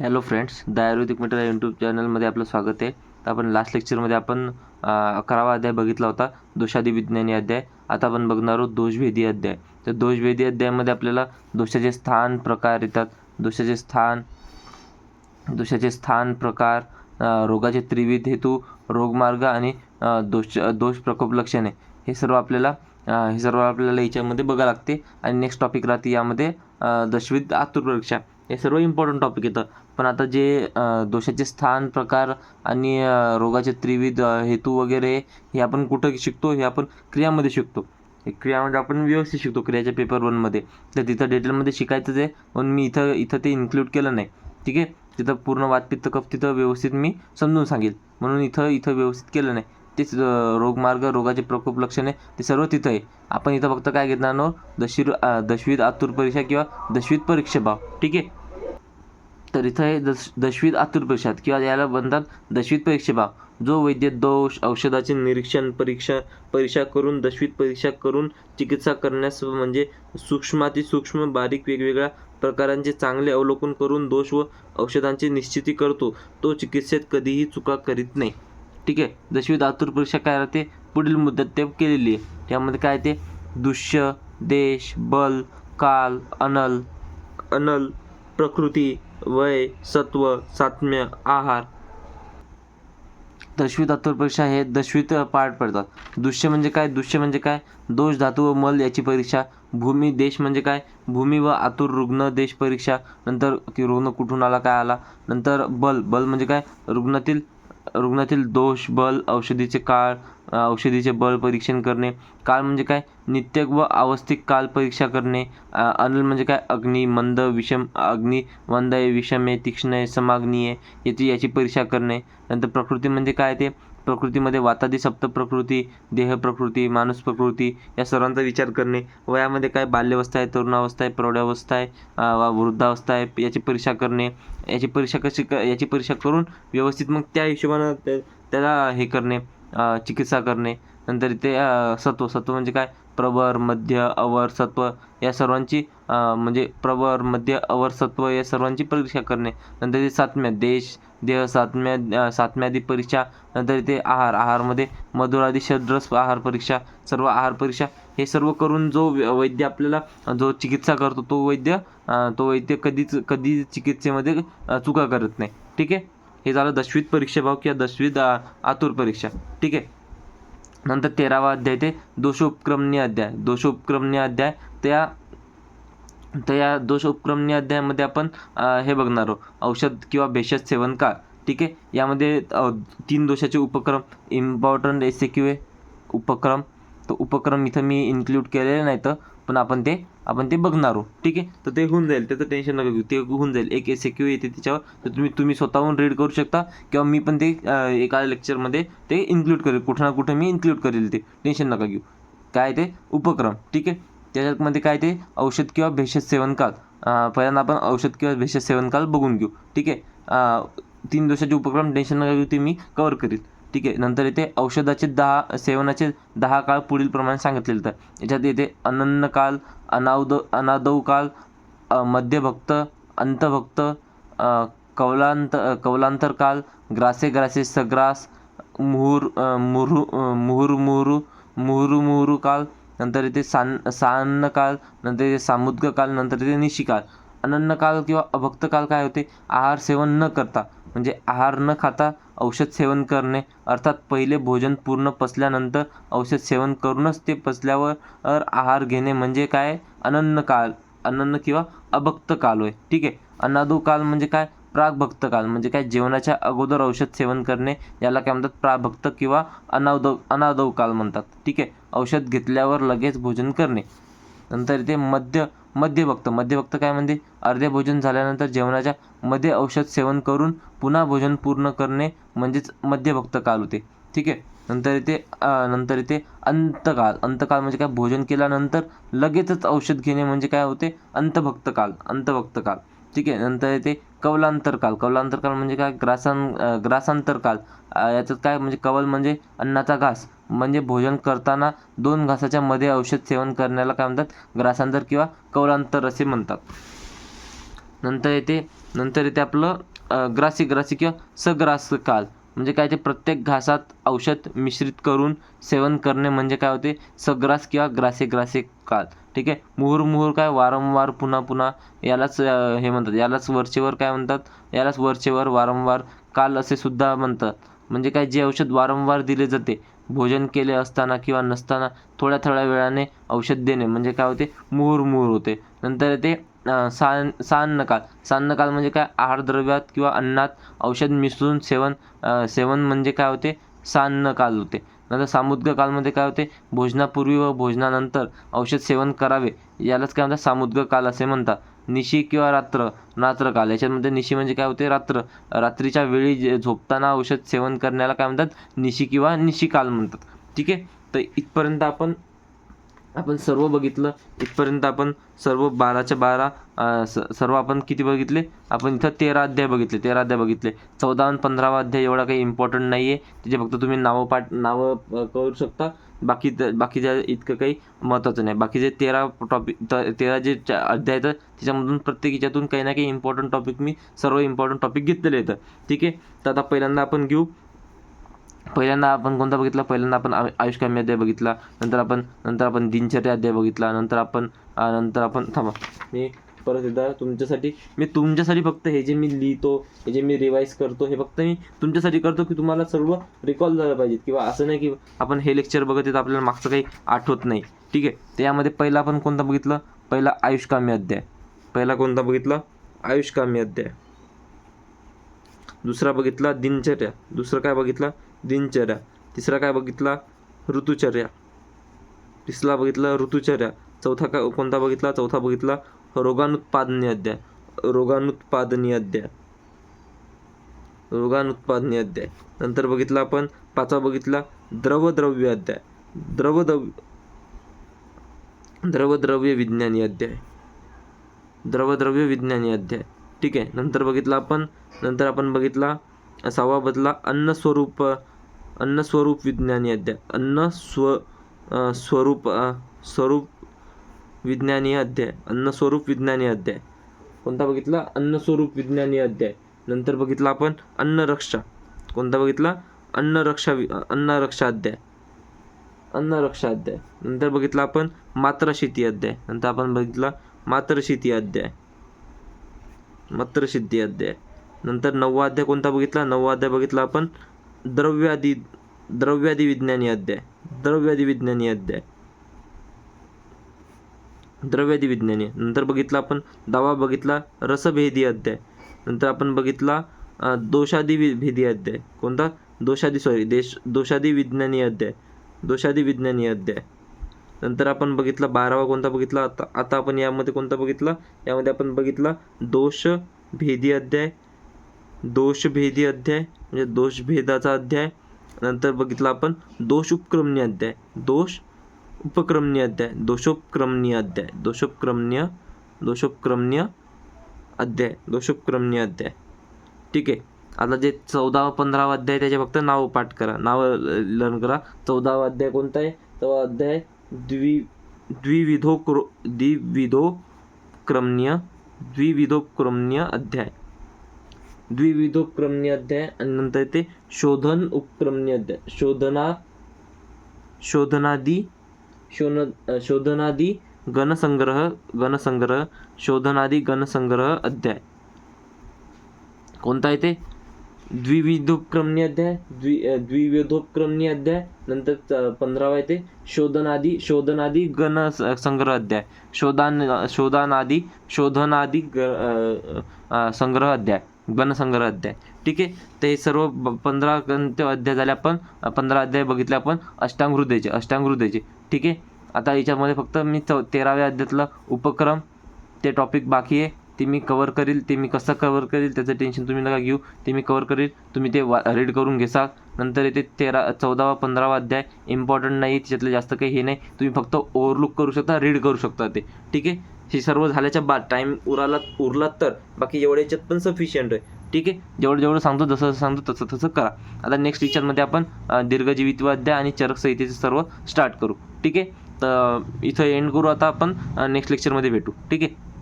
Hello friends the Ayurvedic मिटर या YouTube चॅनलमध्ये आपलं स्वागत आहे. तर आपण लास्ट लेक्चरमध्ये आपण अकरावा अध्याय बघितला होता दोषादी विज्ञानी अध्याय. आता आपण बघणार आहोत दोषभेदी अध्याय. तर दोषभेदी अध्यायामध्ये आपल्याला दोषाचे स्थान प्रकार येतात. दोषाचे स्थान दोषाचे स्थान प्रकार रोगाचे त्रिविध हेतू रोगमार्ग आणि दोष दोष प्रकोप लक्षणे. हे सर्व आपल्याला हे सर्व आपल्याला याच्यामध्ये बघावं लागते. आणि नेक्स्ट टॉपिक राहते यामध्ये दशविध आतुर परीक्षा. हे सर्व इम्पॉर्टंट टॉपिक येतं पण आता जे दोषाचे स्थान प्रकार आणि रोगाचे त्रिविध हेतू वगैरे हे आपण कुठं शिकतो? हे आपण क्रियामध्ये शिकतो. हे क्रियामध्ये म्हणजे आपण व्यवस्थित शिकतो क्रियाच्या पेपर वनमध्ये तर तिथं डिटेलमध्ये शिकायचंच आहे. पण मी इथं इथं ते इन्क्लूड केलं नाही. ठीक आहे? तिथं पूर्ण वातपित्त कफ तिथं व्यवस्थित मी समजून सांगेल. म्हणून इथं इथं व्यवस्थित केलं नाही. तेच रोगमार्ग रोगाचे प्रकोप लक्षणे ते सर्व तिथं आहे. आपण इथं फक्त काय घेणार आहोत? दशवीर दशवीत आतुर परीक्षा किंवा दशवीत परीक्षेभाव ठीक आहे? तर इथं आहे दश दशवीत आतुर परीक्षा. किंवा याला म्हणतात दशवीत परीक्षेभाव जो वैद्य दोष औषधाचे निरीक्षण परीक्षा परीक्षा करून दशवीत परीक्षा करून चिकित्सा करण्यास म्हणजे सूक्ष्माती सूक्ष्म बारीक वेगवेगळ्या प्रकारांचे चांगले अवलोकन करून दोष व औषधांची निश्चिती करतो. तो चिकित्सेत कधीही चुका करीत नाही. ठीक आहे. दशवीत आतुर परीक्षा काय राहते पुढील मुद्द्यात ते केलेली आहे. त्यामध्ये काय ते? दृश्य देश बल काल अनल अनल प्रकृती वय सत्व सात्म्य आहार. दशवीत आतुर परीक्षा हे दशवीत पाठ पडतात. दृश्य म्हणजे काय? दृश्य म्हणजे काय? दोष धातू व मल याची परीक्षा. भूमी देश म्हणजे काय? भूमी व आतुर रुग्ण देश परीक्षा. नंतर की रुग्ण कुठून आला काय आला? नंतर बल. बल म्हणजे काय? रुग्णातील रुग्णातील दोष बल औषधीचे काळ औषधीचे बळ परीक्षण करणे. काळ म्हणजे काय? नित्य व अवस्थिक काल परीक्षा करणे. अनल म्हणजे काय? अग्नी मंद विषम अग्नी मंद आहे विषम आहे तीक्ष्ण आहे समाग्नी आहे याची याची परीक्षा करणे. नंतर प्रकृती म्हणजे काय ते? प्रकृतीमध्ये वातादी सप्त प्रकृती देह प्रकृती माणूस प्रकृती या सर्वांचा विचार करणे वयामध्ये काय बाल्यावस्था आहे तरुणावस्था आहे प्रौढावस्था आहे वा वृद्धावस्था आहे याची परीक्षा करणे याची परीक्षा कशी क याची परीक्षा करून व्यवस्थित मग त्या हिशोबानं त्या त्याला हे करणे चिकित्सा करणे. नंतर ते सत्व सत्व म्हणजे काय? प्रवर मध्य अवर सत्व या सर्वांची म्हणजे प्रवर मध्य अवर सत्व या सर्वांची परीक्षा करणे. नंतर ते सातम्या देश देह सातम्या सातम्यादी परीक्षा नंतर ते आहार. आहारमध्ये मधुरादी षड्रस आहार परीक्षा सर्व आहार परीक्षा हे सर्व करून जो व्य- वैद्य आपल्याला जो चिकित्सा करतो तो वैद्य तो वैद्य कधीच कधी चिकित्सेमध्ये चुका करत नाही. ठीक आहे? हे झालं दशवीत परीक्षेभाव किंवा दशवीत आतुर परीक्षा. ठीक आहे? नंतर तेरावा अध्याय ते दोषोपक्रमणी अध्याय. दोषोपक्रमणी अध्याय त्या तर या दोष दोषोपक्रमणी अध्यायामध्ये आपण हे बघणार आहोत. औषध किंवा भेषज सेवन का ठीक आहे? यामध्ये तीन दोषाचे उपक्रम. इम्पॉर्टंट एस क्यू ए उपक्रम. तर उपक्रम इथं मी इन्क्लूड केलेले नाही तर पण आपण ते आपण ते बघणार आहोत. ठीक आहे? तर ते होऊन जाईल. त्याचं टेन्शन नका घेऊ. ते होऊन जाईल. एक एस क्यू येते त्याच्यावर तर तुम्ही तुम्ही स्वतःहून रीड करू शकता. किंवा मी पण ते एका लेक्चरमध्ये ते इन्क्लूड करेल. कुठं ना कुठं मी इन्क्लूड करेल ते. टेन्शन नका घेऊ. काय ते? उपक्रम. ठीक आहे? त्याच्यामध्ये काय ते? औषध किंवा भेषज सेवनकाल पहिल्यांदा आपण औषध किंवा भेषज सेवनकाल बघून घेऊ. ठीक आहे? तीन दिवसाचे उपक्रम टेन्शन नका घेऊ ते मी कवर करील. ठीक आहे? नंतर येते औषधाचे दहा सेवनाचे दहा काळ पुढील प्रमाणे सांगितलेले तर. याच्यात येते अनन्न काल अनावद अनादव काल मध्यभक्त अंतभक्त कवलांत कौलांत काल ग्रासे ग्रासे सग्रास मुहुर अ, मुरु मुहुर मुहुरू मुहुरू मुहुरू काल नंतर येते सान सान्नकाल नंतर येते सामुद्गकाल नंतर येते निशिकाल. अनन्नकाल किंवा अभक्त काल काय होते? आहार सेवन न करता म्हणजे आहार न खाता औषध सेवन करणे अर्थात पहिले भोजन पूर्ण पचल्यानंतर औषध सेवन करूनच ते पचल्यावर आहार घेणे म्हणजे काय? अनन्नकाल अनन्न किंवा अभक्त काल होय. ठीक आहे. अनादुकाल म्हणजे काय? प्रागभक्त काल म्हणजे काय जेवणाच्या अगोदर औषध सेवन करणे याला काय म्हणतात? प्राभक्त किंवा अनावदव अनादव काल म्हणतात. ठीक आहे? औषध घेतल्यावर लगेच भोजन करणे. नंतर इथे मध्य मध्यभक्त मध्यभक्त काय म्हणजे अर्धे भोजन झाल्यानंतर जेवणाच्या मध्ये औषध सेवन करून पुन्हा भोजन पूर्ण करणे म्हणजेच मध्यभक्त काल होते. ठीक आहे? नंतर इथे नंतर इथे अंतकाल. अंतकाल म्हणजे काय? भोजन केल्यानंतर लगेचच औषध घेणे म्हणजे काय होते? अंतभक्त काल. अंतभक्त काल. ठीक आहे? नंतर येते कवलांतरकाल. कवलांतरकाल म्हणजे काय? ग्रासां ग्रासांतरकाल. याच्यात काय? म्हणजे कवल म्हणजे अन्नाचा घास. म्हणजे भोजन करताना दोन घासाच्या मध्ये औषध सेवन करण्याला काय म्हणतात? ग्रासांतर किंवा कवलांतर असे म्हणतात. नंतर येते नंतर येते आपलं ग्रासी ग्रासी किंवा सग्रास काल म्हणजे काय ते प्रत्येक घासात औषध मिश्रित करून सेवन करणे म्हणजे काय होते? सग्रास किंवा ग्रासे ग्रासे काल ठीक आहे? मुहूर मुहूर काय? वारंवार पुन्हा पुन्हा यालाच हे म्हणतात. यालाच वरचेवर काय म्हणतात? यालाच वरचेवर वारंवार काल असे सुद्धा म्हणतात. म्हणजे काय? जे औषध वारंवार दिले जाते भोजन केले असताना किंवा नसताना थोड्या थोड्या वेळाने औषध देणे म्हणजे काय होते? मुहूर मुहूर होते. नंतर येते सान सान्नकाल. सान्नकाल म्हणजे काय? आहारद्रव्यात किंवा अन्नात औषध मिसळून सेवन सेवन म्हणजे काय होते? सान्नकाल होते. नंतर सामुद्रकालमध्ये काय होते? भोजनापूर्वी व भोजनानंतर औषध सेवन करावे. यालाच काय म्हणतात? सामुद्र काल असे म्हणतात. निशी किंवा रात्र रात्रकाल. याच्यामध्ये निशी म्हणजे काय होते? रात्र. रात्रीच्या वेळी जे झोपताना औषध सेवन करण्याला काय म्हणतात? निशी किंवा निशिकाल म्हणतात. ठीक आहे? तर इथपर्यंत आपण आपण सर्व बघितलं इथपर्यंत आपण सर्व बाराच्या बारा स सर्व आपण किती बघितले? आपण इथं तेरा अध्याय बघितले तेरा अध्याय बघितले. चौदा आणि पंधरावा अध्याय एवढा काही इम्पॉर्टंट नाही आहे त्याचे फक्त तुम्ही नावं पाठ नावं करू शकता. बाकी बाकीच्या इतकं काही महत्त्वाचं नाही. बाकीचे तेरा टॉपिक तेरा जे अध्याय आहेत त्याच्यामधून प्रत्येक याच्यातून काही ना काही इम्पॉर्टंट टॉपिक मी सर्व इम्पॉर्टंट टॉपिक घेतलेले आहेत. ठीक आहे? तर आता पहिल्यांदा आपण घेऊ. पहिल्यांदा आपण कोणता बघितला? पहिल्यांदा आपण आयु- आयुष्कामी अध्याय बघितला. नंतर आपण नंतर आपण दिनचर्या अध्याय बघितला. नंतर आपण नंतर आपण थांबा. मी परत एकदा तुमच्यासाठी मी तुमच्यासाठी फक्त हे जे मी लिहितो हे जे मी रिवाईज करतो हे फक्त मी तुमच्यासाठी करतो की तुम्हाला सर्व रिकॉल झालं पाहिजे किंवा असं नाही की आपण हे लेक्चर बघत येतो आपल्याला मागचं काही आठवत नाही. ठीक आहे? त्यामध्ये पहिला आपण कोणता बघितलं? पहिला आयुष्कामी अध्याय. पहिला कोणता बघितला? आयुष्कामी अध्याय. दुसरा बघितला दिनचर्या. दुसरं काय बघितलं? दिनचर्या. तिसरा काय बघितला? ऋतुचर्या. तिसरा बघितला ऋतुचर्या. चौथा काय कोणता बघितला? चौथा बघितला रोगानुत्पादनी अध्याय. रोगानुत्पादनी अध्याय. रोगानुत्पादनी अध्याय. नंतर बघितला आपण पाचवा बघितला द्रवद्रव्य अध्याय. द्रवद्रव्य द्रवद्रव्य विज्ञानी अध्याय. द्रवद्रव्य विज्ञानी अध्याय. ठीक आहे नंतर बघितला आपण नंतर आपण बघितला असावा बदला अन्न स्वरूप अन्न स्वरूप विज्ञानी अध्याय. अन्न स्व स्वरूप स्वरूप विज्ञानी अध्याय. अन्न स्वरूप विज्ञानी अध्याय. कोणता बघितला? अन्न स्वरूप विज्ञानी अध्याय. नंतर बघितला आपण अन्न रक्षा. कोणता बघितला? अन्न रक्षा वि- अन्न रक्षा अध्याय. अन्न रक्षा अध्याय. नंतर बघितला आपण मात्रशेती अध्याय. नंतर आपण बघितला मात्रशेती अध्याय. मात्रसिद्धी अध्याय. नंतर नववा अध्याय कोणता बघितला? नववा अध्याय बघितला आपण द्रव्यादी द्रव्यादी विज्ञानी अध्याय. द्रव्यादी विज्ञानी अध्याय. द्रव्यादी विज्ञानी. नंतर बघितला आपण दावा बघितला रसभेदी अध्याय. नंतर आपण बघितला दोषादी वि- भेदी अध्याय. कोणता? दोषादी सॉरी देश दोषादी विज्ञानी अध्याय. दोषादी विज्ञानी अध्याय. नंतर आपण बघितला बारावा कोणता बघितला? आता आता आपण यामध्ये कोणता बघितला? यामध्ये आपण बघितला दोष भेदी अध्याय. दोषभेदी अध्याय म्हणजे दोषभेदाचा अध्याय. नंतर बघितला आपण दोष उपक्रमणी अध्याय. दोष उपक्रमणी अध्याय दोषोपक्रमणी अध्याय दोषोपक्रमणीय दोषोपक्रमणीय अध्याय दोषोपक्रमणीय अध्याय. ठीक आहे. आता जे चौदावा पंधरावा अध्याय त्याचे फक्त नाव पाठ करा. नाव लर्न करा. चौदावा अध्याय कोणता आहे? तो अध्याय द्वि द्विविधो द्विविधोक्रो द्विविधोक्रमणीय द्विविधोक्रमणीय अध्याय. द्विविधोक्रमणीय अध्याय आणि नंतर ते शोधन उपक्रमणीय अध्याय. शोधना शोधनादी शोन शोधनादी गणसंग्रह गणसंग्रह शोधनादी गणसंग्रह अध्याय. कोणता येते? ते द्विविधोपक्रमणी अध्याय द्वि द्विविधोपक्रमणी अध्याय नंतर च- पंधरावा येते शोधनादी शोधनादी गण संग्रह अध्याय. शोधान शोधानादी शोधनादी ग संग्रह अध्याय. गणसंग्रह अध्याय ठीक आहे? तर हे सर्व ब- पंधरा ग्रंथ अध्याय झाले आपण. पंधरा अध्याय बघितले आपण. अष्टांग हृदयाचे ठीक आहे? आता याच्यामध्ये फक्त मी चौ तेराव्या अध्यायातला उपक्रम ते टॉपिक बाकी आहे. ते मी कवर करील. ते मी कसं कवर करील त्याचं टेन्शन तुम्ही नका घेऊ. ते मी कवर करील. तुम्ही ते वा रीड करून घेसाल नंतर येते तेरा चौदावा पंधरावा अध्याय. इम्पॉर्टंट नाही त्याच्यातलं जास्त काही हे नाही. तुम्ही फक्त ओव्हरलुक करू शकता रीड करू शकता ते. ठीक आहे? हे सर्व झाल्याच्या बाद टाईम उराला उरला तर बाकी एवढ्या याच्यात पण सफिशियंट आहे. ठीक आहे? जेवढं जेवढं सांगतो जसं जसं सांगतो तसं तसं करा. आता नेक्स्ट लेक्चरमध्ये आपण अ, आणि चरक संहितेचे सर्व स्टार्ट करू. ठीक आहे? तर इथं एंड करू. आता आपण नेक्स्ट लेक्चरमध्ये भेटू. ठीक आहे?